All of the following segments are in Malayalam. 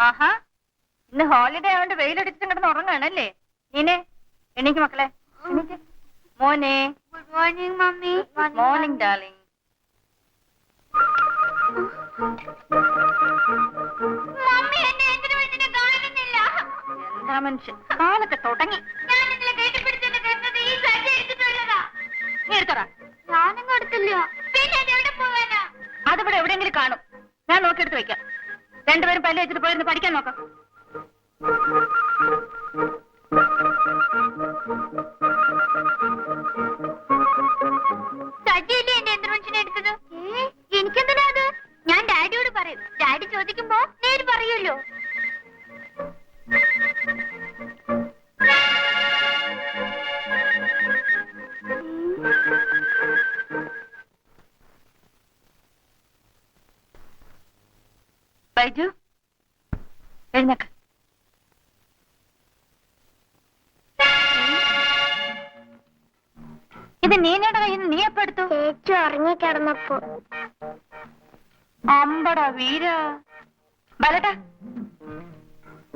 ആഹാ. ഇന്ന് ഹോളിഡേ ആയതുകൊണ്ട് വെയിലടിച്ചിട്ട് കിടന്ന് ഉറങ്ങാണല്ലേ നീനെ എണീക്ക് മക്കളെ. എണീക്ക്. മോനെ. Good morning mummy. Morning darling mummy എന്നെ എന്തിനു വേണ്ടി കാണുന്നില്ല. എന്താ മനുഷ്യൻ? കാലൊക്കെ തുടങ്ങി. പഠിക്കാൻ നോക്കാം. ഇത് നീനയുടെ കയ്യിൽ നീ എപ്പോ എടുത്തു? ചേച്ചി ഉറങ്ങിക്കിടന്നപ്പോ അമ്പടാ വീര. ബലട്ടാ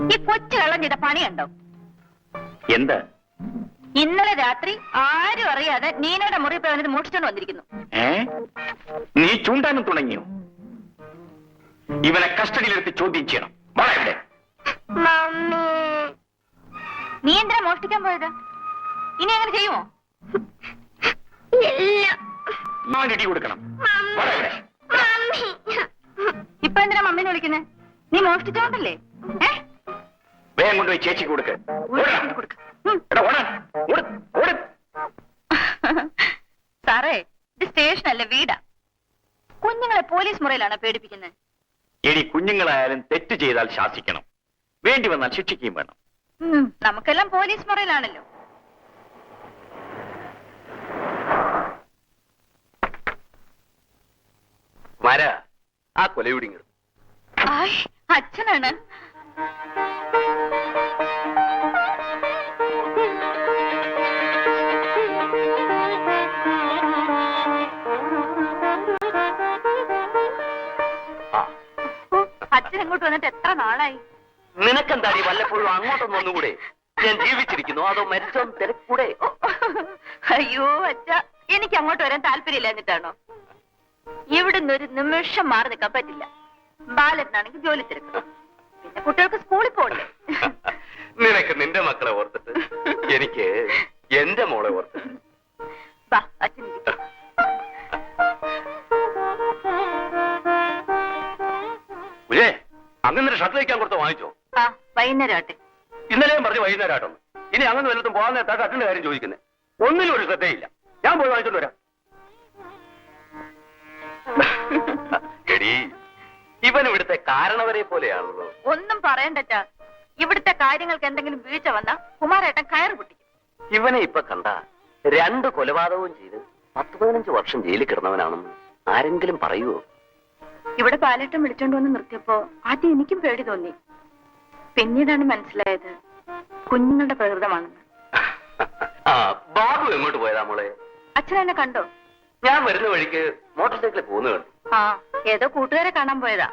ഈ കൊച്ചു കള്ളം ചെയ്ത പണിയുണ്ടോ എന്താ? ഇന്നലെ രാത്രി ആരും അറിയാതെ നീനയുടെ മുറി പോയി വന്നിട്ട് മോഷിച്ചോണ്ട് വന്നിരിക്കുന്നു. ഏ? നീ ചൂണ്ടാനും തുടങ്ങിയോ? ഇവനെ കസ്റ്റഡിയിലെടുത്ത് ചോദ്യം ചെയ്യണം. വാ ഇവിടെ. മമ്മി. നീ എന്തിനാ മോഷ്ടിക്കാൻ പോയത്? ഇനി അങ്ങനെ ചെയ്യുമോ? ഞാൻ ഇടി കൊടുക്കണം. ഇപ്പൊ എന്തിനാ മമ്മീനെ വിളിക്കുന്നേ? നീ മോഷ്ടിച്ചോണ്ടല്ലേ വേഗം കൊണ്ടുപോയി ചേച്ചിക്ക് കൊടുക്ക്. എടാ. സാറേ ഇത് സ്റ്റേഷനല്ല വീടാ. കുഞ്ഞുങ്ങളെ പോലീസ് മുറിയിലാണ് പേടിപ്പിക്കുന്നത് ഇനി കുഞ്ഞുങ്ങളായാലും തെറ്റ് ചെയ്താൽ ശാസിക്കണം. വേണ്ടി വന്നാൽ ശിക്ഷിക്കുകയും വേണം. നമുക്കെല്ലാം പോലീസ് മുറിയിലാണല്ലോ. വര ആ കൊലയുടിങ്ങൾ അച്ഛനാണ്. അച്ഛൻ ഇങ്ങോട്ട് വന്നിട്ട് എത്ര നാളായി? നിനക്കെന്താടി വല്ലപ്പോഴും അങ്ങോട്ടൊന്നും ഒന്നുകൂടെ ഞാൻ ജീവിച്ചിരിക്കുന്നു അതോ മരിച്ചോ തിരക്കൂടെ? അയ്യോ അച്ഛ എനിക്ക് അങ്ങോട്ട് വരാൻ താല്പര്യമില്ല എന്നിട്ടാണോ? ഇവിടുന്ന് ഒരു നിമിഷം മാറി നിൽക്കാൻ പറ്റില്ല. ബാലറ്റിനാണെങ്കിൽ ജോലി തിരക്കും. പിന്നെ കുട്ടികൾക്ക് സ്കൂളിൽ പോകണ്ടേ നിനക്ക് നിന്റെ മക്കളെ ഓർത്തിട്ട് എനിക്ക് എന്റെ മോളെ ഓർത്തിട്ട്. വാ അച്ഛൻ ഇരിക്ക്. ഉജേ അങ്ങനെ ഷർട്ട് തയ്ക്കാൻ കൊടുത്ത് വാങ്ങിച്ചോ? ആ വൈകുന്നേരം ആട്ടെ ഇന്നലെയും പറഞ്ഞു വൈകുന്നേരം ഇനി അങ്ങനെ വല്ലതും പോകാൻ നേരത്താ ഷർട്ടിന്റെ കാര്യം ചോദിക്കുന്നത്. ഒന്നിനും ഒരു ശ്രദ്ധയില്ല. ഞാൻ പോയി വാങ്ങിച്ചോണ്ട് വരാം. ഇവൻ ഇവിടുത്തെ കാരണവരെ പോലെയാണല്ലോ ഒന്നും പറയണ്ടച്ചാ ഇവിടുത്തെ കാര്യങ്ങൾക്ക് എന്തെങ്കിലും വീഴ്ച വന്നാ കുമാരേട്ടൻ കയറ് പൊട്ടിക്കും. ഇവനെ ഇപ്പൊ കണ്ട രണ്ട് കൊലപാതകവും ചെയ്ത് പത്ത് പതിനഞ്ച് വർഷം ജയിലിൽ കിടന്നവനാണെന്ന് ആരെങ്കിലും പറയുവോ? ഇവിടെ പാലേട്ടം വിളിച്ചോണ്ട് വന്ന് നിർത്തിയപ്പോ ആദ്യം എനിക്കും പേടി തോന്നി. പിന്നീടാണ് മനസ്സിലായത് കുഞ്ഞുങ്ങളുടെ പ്രകൃതമാണെന്ന്. ആ ബാബു എങ്ങോട്ട് പോയതാ മോളെ? അച്ഛൻ എന്നെ കണ്ടോ? ഞാൻ വരുന്ന വഴിക്ക് മോട്ടോർ സൈക്കിളിൽ പോകുന്നു കണ്ടു. ആ ഏതോ കൂട്ടുകാരെ കാണാൻ പോയതാ.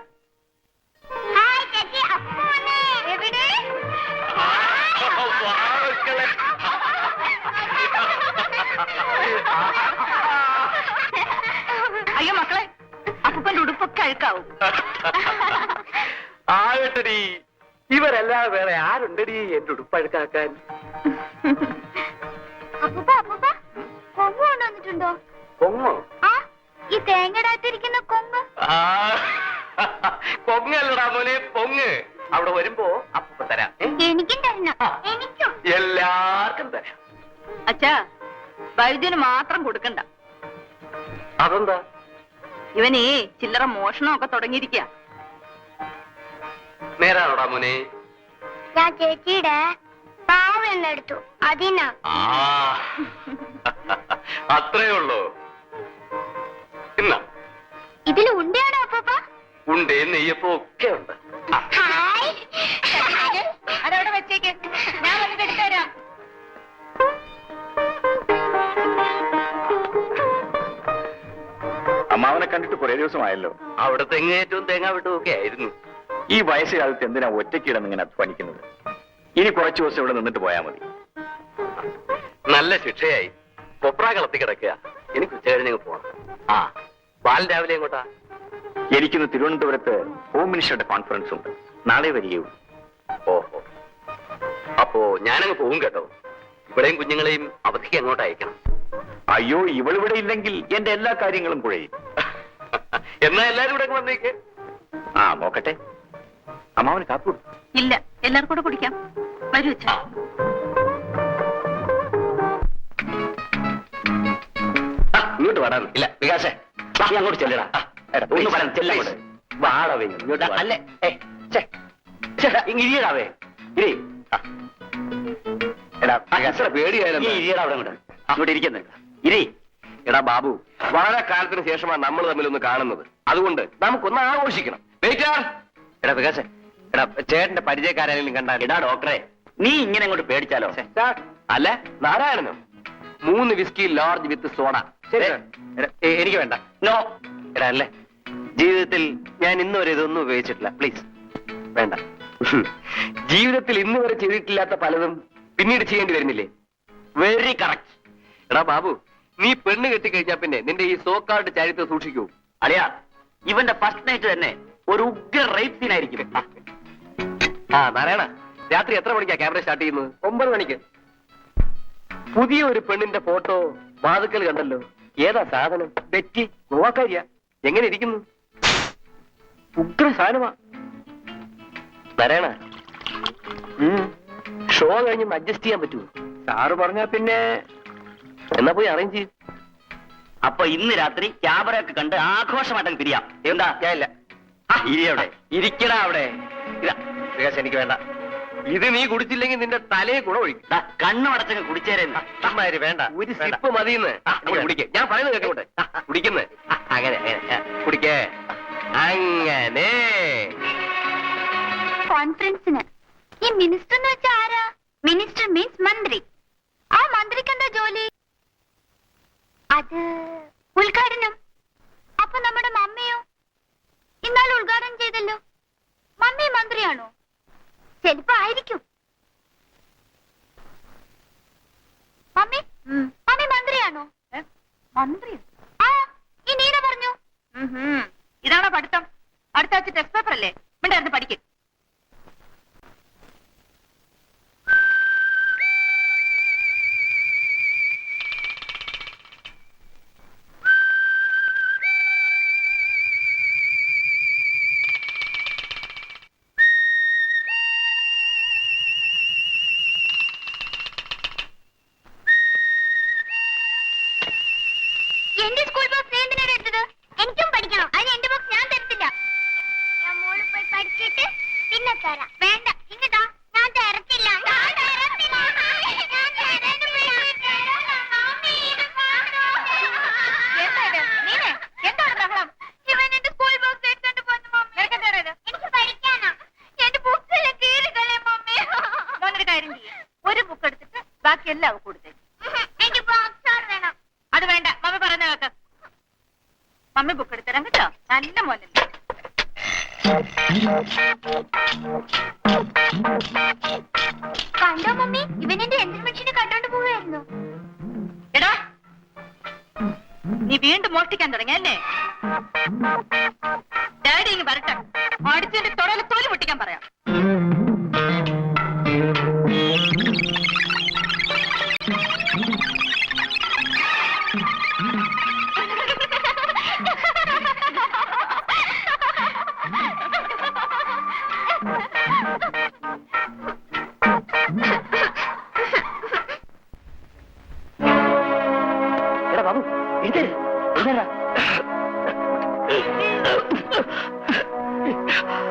അയ്യോ മക്കളെ അപ്പൂപ്പന്റെ ഉടുപ്പൊക്കെ അഴുക്കാവും. ആകട്ടടി. ഇവരല്ലാതെ വേറെ ആരുണ്ടടി എന്റെ ഉടുപ്പഴുക്കാക്കാൻ? അപ്പൂപ്പ അപ്പൂപ്പ കൊമ്പ് കൊണ്ടുവന്നിട്ടുണ്ടോ പൊങ്ങോ ആ ഈ തേങ്ങടാത്തിരിക്കുന്ന കൊമ്പ്. ആ, പൊങ്ങല്ലടാ മോനെ പൊങ്ങ് അവിടെ വരുമ്പോ അപ്പൂപ്പ തരാം. ഏ? എനിക്കും തരണം. എനിക്കും. എല്ലാവർക്കും തരാം. അച്ഛാ വൈദ്യന് മാത്രം കൊടുക്കണ്ട. അതെന്താ? ഇവനേ ചില്ലറ മോഷണമൊക്കെ തുടങ്ങിയിരിക്കുക നേരാണോടാ മോനെ? ഞാൻ ചേച്ചിയുടെ പാവെന്നെടുത്തു അതിനാ. അത്രേ ഉള്ളൂ. ഇന്ന. ഇതിൽ ഉണ്ടയാണോ അപ്പൂപ്പ? ഉണ്ട് നെയ്യപ്പോ ഒക്കെ ഉണ്ട്. അതവിടെ വെച്ചേക്ക്. കണ്ടിട്ട് കുറെ ദിവസമായല്ലോ. അവിടെ തെങ്ങേറ്റവും തേങ്ങ വിട്ടും ഒക്കെ ആയിരുന്നു. ഈ വയസ്സുകാലത്ത് എന്തിനാ ഒറ്റയ്ക്കിടന്ന് ഇങ്ങനെ അധ്വാനിക്കുന്നത് ഇനി കുറച്ചു ദിവസം ഇവിടെ നിന്നിട്ട് പോയാൽ മതി. നല്ല ശിക്ഷയായി. കൊപ്ര കളത്തി കിടക്കുക. എനിക്ക് ഉച്ച പോകണം ആ. ബാലൻ രാവിലെ എങ്ങോട്ടാ? എനിക്കിന്ന് തിരുവനന്തപുരത്ത് ഹോം മിനിസ്റ്ററുടെ കോൺഫറൻസ് ഉണ്ട്. നാളെ വരികയുള്ളൂ ഓഹോ. അപ്പോ ഞാനങ്ങ് പോകും കേട്ടോ. ഇവിടെയും കുഞ്ഞുങ്ങളെയും അവധിക്ക് അങ്ങോട്ട് അയക്കണം. അയ്യോ ഇവളിവിടെ ഇല്ലെങ്കിൽ എന്റെ എല്ലാ കാര്യങ്ങളും കുഴയും. എന്നാ എല്ലാരും ഇവിടെ വന്നേക്ക്. ആ നോക്കട്ടെ. അമ്മാവന് കാപ്പി. ഇല്ല എല്ലാവർക്കും കൂടെ കുടിക്കാം. വരൂ അച്ഛാ. ഇങ്ങോട്ട് വരാൻ ഇല്ല വികാസേ അങ്ങോട്ട് ചെല്ലടാ. ഒന്ന് പറയാം ചെല്ലങ്ങോട്ട്. വാടവേ ഇങ്ങോട്ട് അല്ലേ? ഇരിയടാവേ. ഇരി. ആ. എടാ. നീ ഇരിയടാ അവിടെ അങ്ങോട്ട്. അങ്ങോട്ട് ഇരിക്കുന്നത് ഇരി. എടാ ബാബു വളരെ കാലത്തിന് ശേഷമാണ് നമ്മൾ തമ്മിലൊന്ന് കാണുന്നത്. അതുകൊണ്ട് നമുക്കൊന്ന് ആഘോഷിക്കണം. എടാ വികാസേ എടാ ചേട്ടന്റെ പരിചയക്കാരെങ്കിലും കണ്ടാൽ എടാ ഡോക്ടറെ. നീ ഇങ്ങനെ അങ്ങോട്ട് പേടിച്ചാലോ? അല്ല നാരായണനും? മൂന്ന് വിസ്കി ലാർജ് വിത്ത് സോഡ എനിക്ക് വേണ്ട. നോ എടാ അല്ലേ? ജീവിതത്തിൽ ഞാൻ ഇന്ന് വരെ ഇതൊന്നും ഉപയോഗിച്ചിട്ടില്ല. പ്ലീസ് വേണ്ട. ജീവിതത്തിൽ ഇന്ന് വരെ ചെയ്തിട്ടില്ലാത്ത പലതും പിന്നീട് ചെയ്യേണ്ടി വരുന്നില്ലേ? വെരി കറക്റ്റ് എടാ ബാബു നീ പെണ്ണ് കെട്ടിക്കഴിഞ്ഞാ പിന്നെ നിന്റെ ഈ സോക്കാർഡ് ചരിത്രം സൂക്ഷിക്കൂ. അളിയാ ഇവന്റെ ഫസ്റ്റ് നൈറ്റ് തന്നെ ഒരു ഉഗ്ര റേപ്പ് സീൻ ആയിരിക്കും. ആ നാരായണ രാത്രി എത്ര മണിക്കാ ക്യാമറ സ്റ്റാർട്ട് ചെയ്യുന്നത്? ഒമ്പത് മണിക്ക്. പുതിയ ഒരു പെണ്ണിന്റെ ഫോട്ടോ വാതുക്കൽ കണ്ടല്ലോ. ഏതാ സാധനം? തെറ്റി ഗോവാക്കാരിയ. എങ്ങനെ ഇരിക്കുന്നു? ഉഗ്ര സാധനമാ. നാരായണ ഷോ കഴിഞ്ഞ് അഡ്ജസ്റ്റ് ചെയ്യാൻ പറ്റുമോ? സാറ് പറഞ്ഞാ പിന്നെ എന്നാ പോയി അറേഞ്ച് ചെയ്യും. അപ്പൊ ഇന്ന് രാത്രി ക്യാമറയൊക്കെ കണ്ട് ആഘോഷമായിട്ട് പിരിയാം എന്താ? ഞാനില്ല ഇരി അവിടെ. ഇരിക്കടാ അവിടെ. ഇതാ. എനിക്ക് വേണ്ട. ഇത് നീ കുടിച്ചില്ലെങ്കിൽ നിന്റെ തലയെ കൂടെ ഒഴിക്കും. ദാ, കണ്ണു അടച്ചങ്ങ് കുടിച്ചേരുന്നു വേണ്ട. ഒരു സിപ്പ് മതിയെന്ന്. കുടിക്കേ. ഞാൻ പറയുന്നത് കേട്ടോട്ടെ കുടിക്കുന്ന. അങ്ങനെ അങ്ങനെ. കുടിക്കേ. അങ്ങനെ. കോൺഫറൻസിന് ഈ മിനിസ്റ്റർ എന്ന് വെച്ചാ ആരാ? മിനിസ്റ്റർ മീൻസ് മന്ത്രി. ആ മന്ത്രിക്ക് എന്താ ജോലി? അത് ഉദ്ഘാടനം. അപ്പൊ നമ്മുടെ മമ്മിയോ ഇന്നാൾ ഉദ്ഘാടനം ചെയ്തല്ലോ. മമ്മി മന്ത്രിയാണോ? ചിലപ്പോ ആയിരിക്കും. എല്ലാം കൊടുത്തേ. അത് വേണ്ട. മമ്മി പറയുന്ന കേക്ക്. മമ്മി ബുക്ക് എടുത്തരാം കേട്ടോ. നല്ല മോനെ കണ്ടോ മമ്മി? ഇവനെന്റെ എന്തിനു മനുഷ്യനെ കണ്ടോണ്ട് പോവായിരുന്നു എടാ നീ വീണ്ടും മോഷ്ടിക്കാൻ തുടങ്ങിയല്ലേ ഡാഡി ഇങ്ങ് വരട്ടെ. അടിച്ചതിന്റെ തൊടയിൽ തോൽ പൊട്ടിക്കാൻ പറയാം. ఏంటరా బాబు? ఏంటరా ఏంటరా